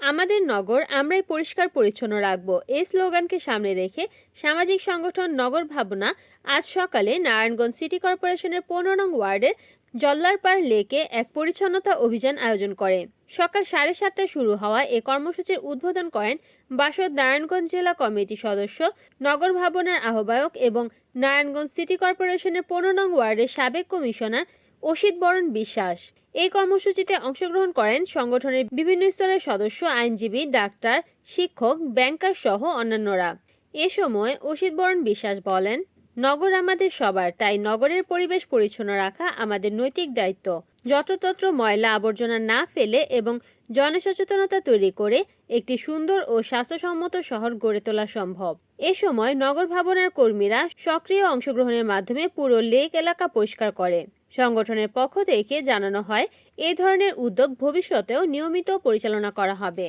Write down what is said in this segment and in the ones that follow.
আমাদের নগর আমরাই পরিষ্কার পরিচ্ছন্ন রাখব। এই স্লোগানকে সামনে রেখে সামাজিক সংগঠন নগর ভাবনা আজ সকালে নারায়ণগঞ্জ সিটি কর্পোরেশনের পনেরো নং ওয়ার্ডের জল্লারপাড় লেকে এক পরিচ্ছন্নতা অভিযান আয়োজন করে। সকাল সাড়ে সাতটায় শুরু হওয়া এ কর্মসূচির উদ্বোধন করেন বাসদ নারায়ণগঞ্জ জেলা কমিটি সদস্য, নগর ভাবনার আহ্বায়ক এবং নারায়ণগঞ্জ সিটি কর্পোরেশনের পনেরো নং ওয়ার্ডের সাবেক কমিশনার অসিত বরণ বিশ্বাস। এই কর্মসূচিতে অংশগ্রহণ করেন সংগঠনের বিভিন্ন স্তরের সদস্য, আইনজীবী, ডাক্তার, শিক্ষক, ব্যাংকার সহ অন্যান্যরা। এ সময় অসিত বরণ বিশ্বাস বলেন, নগর আমাদের সবার, তাই নগরের পরিবেশ পরিচ্ছন্ন রাখা আমাদের নৈতিক দায়িত্ব। যত্রতত্র ময়লা আবর্জনা না ফেলে এবং জনসচেতনতা তৈরি করে একটি সুন্দর ও স্বাস্থ্যসম্মত শহর গড়ে তোলা সম্ভব। এ সময় নগর ভাবনার কর্মীরা সক্রিয় অংশগ্রহণের মাধ্যমে পুরো লেক এলাকা পরিষ্কার করে। সংগঠনের পক্ষ থেকে জানানো হয় এই ধরনের উদ্যোগ ভবিষ্যতেও নিয়মিত পরিচালনা করা হবে।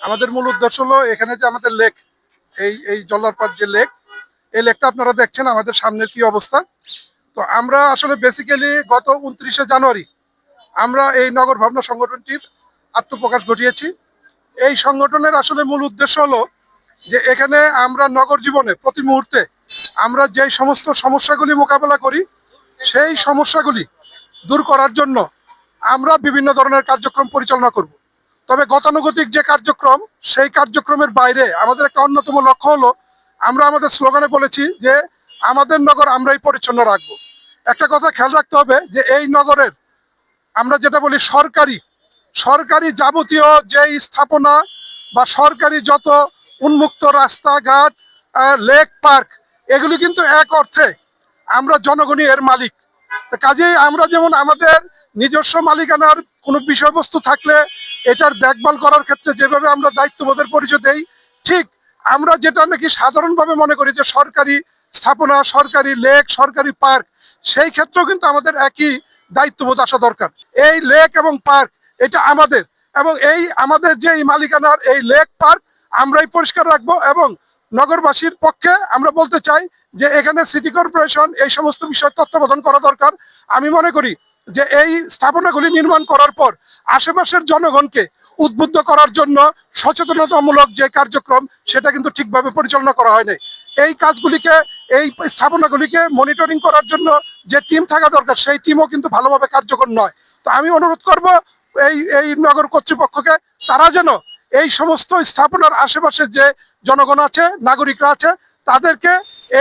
আমাদের মূল উদ্দেশ্য হলো এখানে যে আমাদের লেক, এই এই জল্লারপাড় যে লেক, এই লেকটা আপনারা দেখছেন আমাদের সামনের কি অবস্থা। তো আমরা আসলে বেসিক্যালি গত উনত্রিশে জানুয়ারি আমরা এই নগর ভাবনা সংগঠনটির আত্মপ্রকাশ ঘটিয়েছি। এই সংগঠনের আসলে মূল উদ্দেশ্য হলো যে এখানে আমরা নগর জীবনে প্রতি মুহূর্তে আমরা যেই সমস্ত সমস্যাগুলি মোকাবেলা করি, সেই সমস্যাগুলি দূর করার জন্য আমরা বিভিন্ন ধরনের কার্যক্রম পরিচালনা করব। তবে গতানুগতিক যে কার্যক্রম, সেই কার্যক্রমের বাইরে আমাদের একটা অন্যতম লক্ষ্য হলো, আমরা আমাদের স্লোগানে বলেছি যে আমাদের নগর আমরাই পরিচ্ছন্ন রাখব। একটা কথা খেয়াল রাখতে হবে যে এই নগরের আমরা যেটা বলি সরকারি সরকারি যাবতীয় যেই স্থাপনা বা সরকারি যত উন্মুক্ত রাস্তাঘাট লেক পার্ক এগুলি কিন্তু এক অর্থে আমরা জনগণই এর মালিক। কাজেই আমরা যেমন আমাদের নিজস্ব মালিকানার কোনো বিষয়বস্তু থাকলে এটার দেখভাল করার ক্ষেত্রে যেভাবে আমরা দায়িত্ববোধের পরিচয় দেই, ঠিক আমরা যেটা নাকি সাধারণভাবে মনে করি যে সরকারি স্থাপনা, সরকারি লেক সরকারি পার্ক সেই ক্ষেত্রেও কিন্তু আমাদের একই দায়িত্ববোধ আসা দরকার। এই লেক এবং পার্ক এটা আমাদের এবং এই আমাদের যে এই মালিকানার এই লেক পার্ক আমরাই পরিষ্কার রাখব এবং নগরবাসীর পক্ষে আমরা বলতে চাই যে এখানে সিটি কর্পোরেশন এই সমস্ত বিষয় তত্ত্বাবধান করা দরকার। আমি মনে করি যে এই স্থাপনাগুলি নির্মাণ করার পর আশেপাশের জনগণকে উদ্বুদ্ধ করার জন্য সচেতনতামূলক যে কার্যক্রম, সেটা কিন্তু ঠিকভাবে পরিচালনা করা হয়নি। এই কাজগুলিকে, এই স্থাপনাগুলিকে মনিটরিং করার জন্য যে টিম থাকা দরকার, সেই টিমও কিন্তু ভালোভাবে কার্যকর নয়। তো আমি অনুরোধ করব এই এই নগর কর্তৃপক্ষকে, তারা যেন এই সমস্ত স্থাপনার আশেপাশের যে জনগণ আছে নাগরিকরা আছে তাদেরকে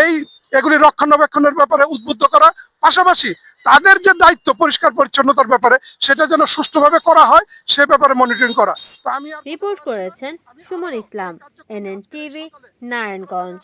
এই এগুলি রক্ষণাবেক্ষণের ব্যাপারে উদ্বুদ্ধ করা। পাশাপাশি তাদের যে দায়িত্ব পরিষ্কার পরিচ্ছন্নতার ব্যাপারে সেটা যেন সুষ্ঠুভাবে করা হয় সে ব্যাপারে মনিটরিং করা। তো আমি রিপোর্ট করেছেন সুমন ইসলাম এনএন টিভি নারায়ণগঞ্জ